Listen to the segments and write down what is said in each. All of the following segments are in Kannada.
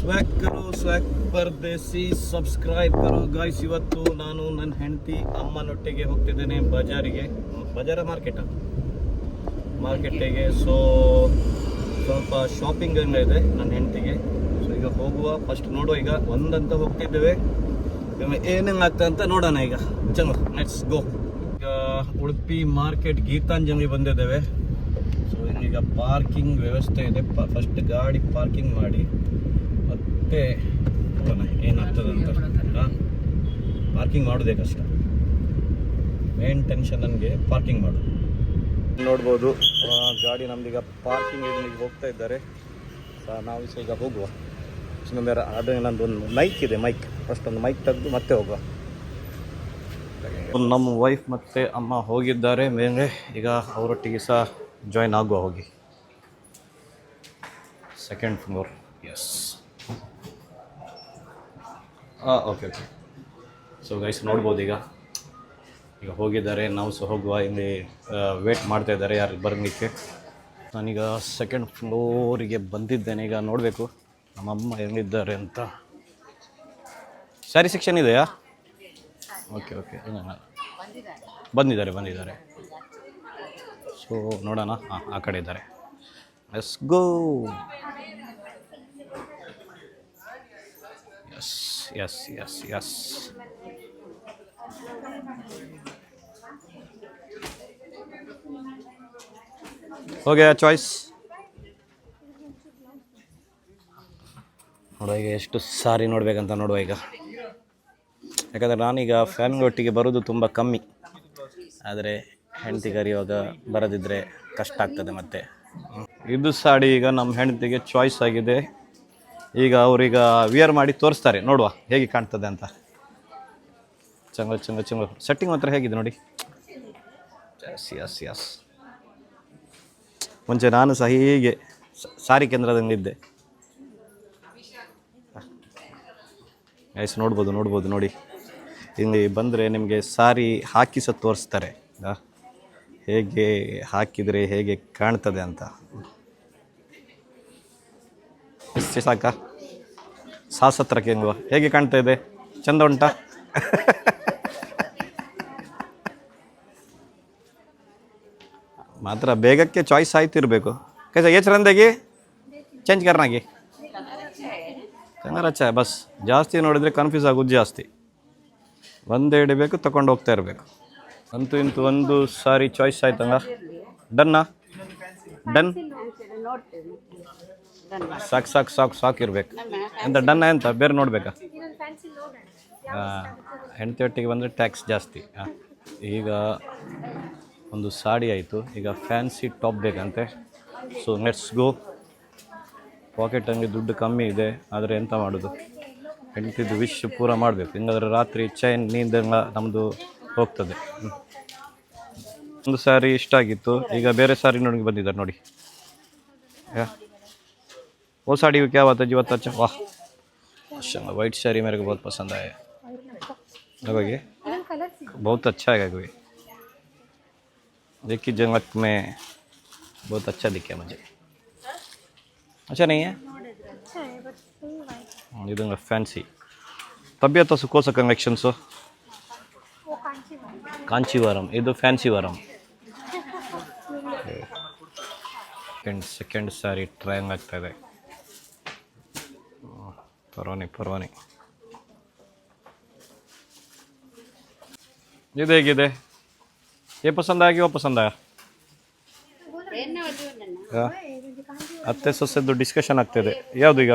ಸ್ವೈಕ್ ಕರೋ ಸ್ವ್ಯಾಕ್ ಪರ್ದೇಸಿ ಸಬ್ಸ್ಕ್ರೈಬ್ ಕರೋ. ಗಾಯ್ಸ್ ಇವತ್ತು ನಾನು ನನ್ನ ಹೆಂಡತಿ ಅಮ್ಮನೊಟ್ಟಿಗೆ ಹೋಗ್ತಿದ್ದೇನೆ ಬಜಾರಿಗೆ. ಬಜಾರ ಮಾರ್ಕೆಟ ಮಾರ್ಕೆಟಿಗೆ ಸೊ ಸ್ವಲ್ಪ ಶಾಪಿಂಗ್ ಇದೆ ನನ್ನ ಹೆಂಡತಿಗೆ. ಸೊ ಈಗ ಹೋಗುವ ಫಸ್ಟ್ ನೋಡುವ. ಈಗ ಒಂದಂತ ಹೋಗ್ತಿದ್ದೇವೆ. ಏನೇನು ಆಗ್ತದೆ ಅಂತ ನೋಡೋಣ ಈಗ. ಚಲೋ ಲೆಟ್ಸ್ ಗೋ ಈಗ ಉಡುಪಿ ಮಾರ್ಕೆಟ್ ಗೀತಾಂಜಲಿ ಬಂದಿದ್ದೇವೆ. ಸೊ ಈಗ ಪಾರ್ಕಿಂಗ್ ವ್ಯವಸ್ಥೆ ಇದೆ. ಫಸ್ಟ್ ಗಾಡಿ ಪಾರ್ಕಿಂಗ್ ಮಾಡಿ. ಮತ್ತೆ ನೋಡೋಣ ಏನಾಗ್ತದೆ ಅಂತ ಪಾರ್ಕಿಂಗ್ ಮಾಡೋದೇ ಕಷ್ಟ. ಮೇನ್ ಟೆನ್ಷನ್ ನನಗೆ ಪಾರ್ಕಿಂಗ್ ಮಾಡೋದು. ನೋಡ್ಬೋದು. ಗಾಡಿ ನಮ್ದೀಗ ಪಾರ್ಕಿಂಗ್ ಇಲ್ಲಿಗೆ ಹೋಗ್ತಾ ಇದ್ದಾರೆ. ಸೊ ನಾವು ಸಹ ಈಗ ಹೋಗುವ. ಸುಮ್ಮನೆ ಅದು ನಂದೊಂದು ಮೈಕ್ ಇದೆ ಮೈಕ್ ಫಸ್ಟ್ ಒಂದು ಮೈಕ್ ತೆಗೆದು ಮತ್ತೆ ಹೋಗುವ. ನಮ್ಮ ವೈಫ್ ಮತ್ತು ಅಮ್ಮ ಹೋಗಿದ್ದಾರೆ. ಮೇಲೆ ಈಗ ಅವರೊಟ್ಟಿಗೆ ಸಹ ಜಾಯ್ನ್ ಆಗುವ ಹೋಗಿ. ಸೆಕೆಂಡ್ ಫ್ಲೋರ್ ಎಸ್ ಹಾಂ ಓಕೆ ಓಕೆ ಸೊ ಗೈಸ್ ನೋಡ್ಬೋದು ಈಗ. ಈಗ ಹೋಗಿದ್ದಾರೆ. ನಾವು ಸಹ ಹೋಗುವ. ಇಲ್ಲಿ ವೇಟ್ ಮಾಡ್ತಾ ಇದ್ದಾರೆ. ಯಾರು ಬರಲಿಕ್ಕೆ? ನಾನೀಗ ಸೆಕೆಂಡ್ ಫ್ಲೋರಿಗೆ ಬಂದಿದ್ದೇನೆ. ಈಗ ನೋಡಬೇಕು. ನಮ್ಮಮ್ಮ ಎಲ್ಲಿದ್ದಾರೆ ಅಂತ. ಸ್ಯಾರಿ ಸೆಕ್ಷನ್ ಇದೆಯಾ? ಓಕೆ ಓಕೆ ಬಂದಿದ್ದಾರೆ ಬಂದಿದ್ದಾರೆ. ಸೊ ನೋಡೋಣ. ಹಾಂ ಆ ಕಡೆ ಇದ್ದಾರೆ. Yes go yes yes yes yes ಹೋಗಿ ಚಾಯ್ಸ್ ನೋಡುವ ಈಗ ಎಷ್ಟು ಸಾರಿ ನೋಡಬೇಕಂತ ನೋಡುವ ಈಗ. ಯಾಕಂದರೆ ನಾನೀಗ ಫ್ಯಾಮಿಲಿ ಒಟ್ಟಿಗೆ ಬರೋದು ತುಂಬ ಕಮ್ಮಿ. ಆದರೆ ಹೆಂಡತಿ ಕರೆಯುವಾಗ ಬರದಿದ್ದರೆ ಕಷ್ಟ ಆಗ್ತದೆ ಮತ್ತೆ. ಇದು ಸಾಡಿ ಈಗ ನಮ್ಮ ಹೆಂಡತಿಗೆ ಚಾಯ್ಸ್ ಆಗಿದೆ. ಈಗ ಅವ್ರೀಗ ವಿಯರ್ ಮಾಡಿ ತೋರಿಸ್ತಾರೆ. ನೋಡುವ ಹೇಗೆ ಕಾಣ್ತದೆ ಅಂತ. ಚಂಗ ಚಂಗ ಚಂಗ ಸೆಟ್ಟಿಂಗ್ ಮಾತ್ರ ಹೇಗಿದೆ ನೋಡಿ. ಎಸ್ ಎಸ್ ಎಸ್ ಮುಂಚೆ ನಾನು ಸಹ ಹೀಗೆ ಸಾರಿ ಕೇಂದ್ರದಲ್ಲಿದ್ದೆ ಎಸ್ ನೋಡ್ಬೋದು ನೋಡ್ಬೋದು, ನೋಡಿ. ಇಲ್ಲಿ ಬಂದರೆ ನಿಮಗೆ ಸಾರಿ ಹಾಕಿ ಸಹ ತೋರಿಸ್ತಾರೆ. ಹೇಗೆ ಹಾಕಿದರೆ ಹೇಗೆ ಕಾಣ್ತದೆ ಅಂತ. ಸಾಕಾ? ಸಾಸ್ ಹೆಂಗುವ ಹೇಗೆ ಕಾಣ್ತಾ ಇದೆ? ಚಂದ ಉಂಟಾ? ಮಾತ್ರ ಬೇಗಕ್ಕೆ ಚಾಯ್ಸ್ ಆಯ್ತಿರಬೇಕು ಕೈಸ ಏ ಚರಂದಾಗಿ? ಚೇಂಜ್ ಕರ್ನಾಗಿ. ಕನ್ನಡ ಚಾ ಬಸ್. ಜಾಸ್ತಿ ನೋಡಿದರೆ ಕನ್ಫ್ಯೂಸ್ ಆಗೋದು ಜಾಸ್ತಿ. ಒಂದೇ ಹಿಡಿಬೇಕು ತಗೊಂಡು ಹೋಗ್ತಾ ಇರಬೇಕು. ಅಂತೂ ಇಂತೂ ಒಂದು ಸಾರಿ ಚಾಯ್ಸ್ ಆಯ್ತಂಗ ಡನ್ನಾ ಡನ್ ಸಾಕು ಸಾಕು ಸಾಕು ಸಾಕು ಇರಬೇಕು. ಎಂತ ಡನ್ನ ಎಂತ? ಬೇರೆ ನೋಡ್ಬೇಕಾ? ಹೆಂಡತಿ ಒಟ್ಟಿಗೆ ಬಂದರೆ ಟ್ಯಾಕ್ಸ್ ಜಾಸ್ತಿ. ಈಗ ಒಂದು ಸಾಡಿ ಆಯಿತು. ಈಗ ಫ್ಯಾನ್ಸಿ ಟಾಪ್ ಬೇಕಂತೆ. ಸೊ ಲೆಟ್ಸ್ ಗೋ ಪಾಕೆಟಲ್ಲಿ ದುಡ್ಡು ಕಮ್ಮಿ ಇದೆ. ಆದರೆ ಎಂತ ಮಾಡೋದು? ಹೆಂಡತಿದ್ದು ವಿಶ್ ಪೂರ ಮಾಡಬೇಕು. ಹಿಂಗಾದ್ರೆ ರಾತ್ರಿ ಚೈನ್ ನೀಂದ ನಮ್ಮದು ಹೋಗ್ತದೆ. ಒಂದು ಸಾರಿ ಇಷ್ಟ ಆಗಿತ್ತು. ಈಗ ಬೇರೆ ಸಾರಿ ನೋಡಿ ಬಂದಿದ್ದಾರೆ ನೋಡಿ. ಯಾ. वो साड़ी को क्या बात है जी बहुत अच्छा वाह माशाल्लाह वाइट साड़ी मेरे को बहुत पसंद आया देखोगे बहुत अच्छा है कोई देखिए जंगत में बहुत अच्छा दिखा मुझे अच्छा नहीं है ಇದು ಫ್ಯಾನ್ಸಿ ತಬ್ಬಿಯತ್ತ ಸುಕೋಸ ಕಲೆಕ್ಷನ್ಸು ಕಾಂಚೀವರಂ ಇದು ಫ್ಯಾನ್ಸಿವರಂ ಸೆಕೆಂಡ್ ಸೆಕೆಂಡ್ ಸಾರಿ ಟ್ರೈಂಗ್ ಆಗ್ತಾ ಇದೆ ಹ್ಮ್, ಪರವಾನಿ ಪರವಾನಿ. ಇದು ಹೇಗಿದೆ? ಏ ಪಸಂದ ಆಗಿ ಓ ಪಸಂದ ಆಯ ಹಾ? ಅತ್ತೆ ಸೊಸೆದ್ದು ಡಿಸ್ಕಷನ್ ಆಗ್ತಿದೆ. ಯಾವುದು ಈಗ?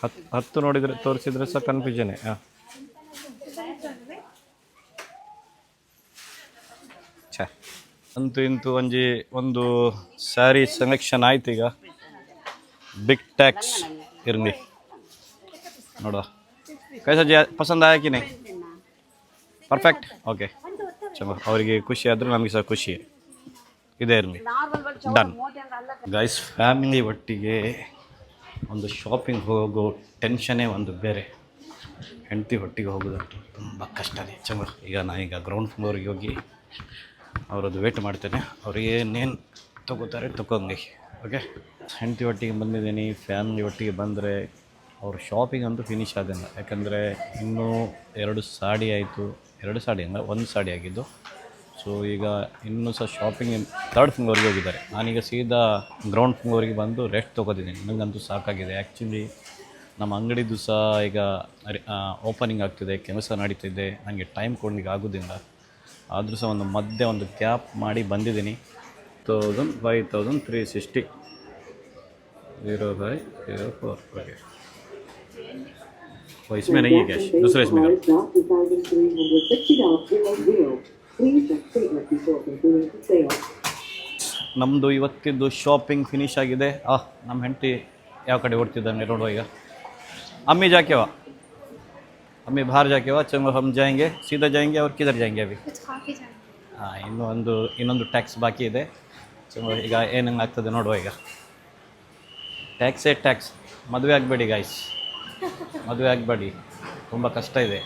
ಹತ್ತು ಹತ್ತು ನೋಡಿದರೆ ತೋರಿಸಿದ್ರೆ ಸಹ ಕನ್ಫ್ಯೂಷನೇ ಹಾಂ. ಛೇ. ಅಂತೂ ಇಂತೂ ಒಂಜಿ ಒಂದು ಸ್ಯಾರಿ ಸೆಲೆಕ್ಷನ್ ಆಯ್ತು ಈಗ ಬಿಗ್ ಟ್ಯಾಕ್ಸ್ ಇರ್ಲಿ. ನೋಡುವ. ಕೈಸ ಜಿ ಪಸಂದ ಆಯ್ಕಿ नहीं ಪರ್ಫೆಕ್ಟ್ ಓಕೆ ಚಮ ಅವರಿಗೆ ಖುಷಿ ಆದರೂ ನಮಗೆ ಸಹ ಖುಷಿ. ಇದೇ ಇರಲಿ. ಡನ್ ಗೈಸ್ ಫ್ಯಾಮಿಲಿ ಒಟ್ಟಿಗೆ ಒಂದು ಶಾಪಿಂಗ್ ಹೋಗೋ ಟೆನ್ಷನೇ ಒಂದು ಬೇರೆ. ಹೆಂಡತಿ ಒಟ್ಟಿಗೆ ಹೋಗೋದಂತೂ ತುಂಬ ಕಷ್ಟನೇ. ಚಮ ಈಗ ನಾನೀಗ ಗ್ರೌಂಡ್ ಫ್ಲೋರಿಗೆ ಹೋಗಿ ಅವರದ್ದು ವೇಟ್ ಮಾಡ್ತೇನೆ. ಅವ್ರಿಗೆ ಏನೇನು ತಗೋತಾರೆ ತಗೊಂಡು ಓಕೆ ಹೆಂಡತಿ ಒಟ್ಟಿಗೆ ಬಂದಿದ್ದೀನಿ ಫ್ಯಾಮಿಲಿ ಒಟ್ಟಿಗೆ ಬಂದರೆ ಅವ್ರ ಶಾಪಿಂಗ್ ಅಂತೂ ಫಿನಿಶ್ ಆದಿಲ್ಲ ಯಾಕಂದರೆ ಇನ್ನೂ ಎರಡು ಸಾಡಿ ಆಯಿತು. ಎರಡು ಸಾಡಿ ಅಂದರೆ ಒಂದು ಸಾಡಿ ಆಗಿದ್ದು. ಸೊ ಈಗ ಇನ್ನೂ ಸಹ ಶಾಪಿಂಗ್ ಥರ್ಡ್ ಫ್ಲೋರ್ಗೆ ಹೋಗಿದ್ದಾರೆ. ನಾನೀಗ ಸೀದಾ ಗ್ರೌಂಡ್ ಫ್ಲೋರಿಗೆ ಬಂದು ರೆಸ್ಟ್ ತೊಗೋತಿದ್ದೀನಿ. ನನಗಂತೂ ಸಾಕಾಗಿದೆ. ಆ್ಯಕ್ಚುಲಿ ನಮ್ಮ ಅಂಗಡಿದು ಸಹ ಈಗ ಓಪನಿಂಗ್ ಆಗ್ತಿದೆ, ಕೆಲಸ ನಡೀತಿದೆ. ನನಗೆ ಟೈಮ್ ಕೊಡಲಿಕ್ಕೆ ಆಗೋದಿಲ್ಲ. ಆದರೂ ಸಹ ಒಂದು ಮಧ್ಯೆ ಒಂದು ಕ್ಯಾಪ್ ಮಾಡಿ ಬಂದಿದ್ದೀನಿ thousand five thousand three sixty zero five zero four okay वो इसमें नहीं है कैश दूसरा इसमें करो ನಮ್ಮದು ಇವತ್ತಿದ್ದು ಶಾಪಿಂಗ್ ಫಿನಿಶ್ ಆಗಿದೆ ಆ ನಮ್ಮ ಹೆಂಡತಿ ಯಾವ ಕಡೆ ಓಡ್ತಿದ್ದಾನೆ ನೋಡುವ ಈಗ अम्मी जाके वा अम्मी बाहर जाके वा चलो हम जाएंगे सीधा जाएंगे और किधर जाएंगे अभी कुछ खा के जाना ಹಾಂ ಇನ್ನೂ ಒಂದು ಇನ್ನೊಂದು ಟ್ಯಾಕ್ಸ್ ಬಾಕಿ ಇದೆ ಸೊ ಈಗ ಏನೇನು ಆಗ್ತದೆ ನೋಡುವ ಈಗ ಟ್ಯಾಕ್ಸೇ ಟ್ಯಾಕ್ಸ್ ಮದುವೆ ಆಗಬೇಡಿ ಗಾಯ್ಸ್ ಮದುವೆ ಆಗಬೇಡಿ ತುಂಬ ಕಷ್ಟ ಇದೆ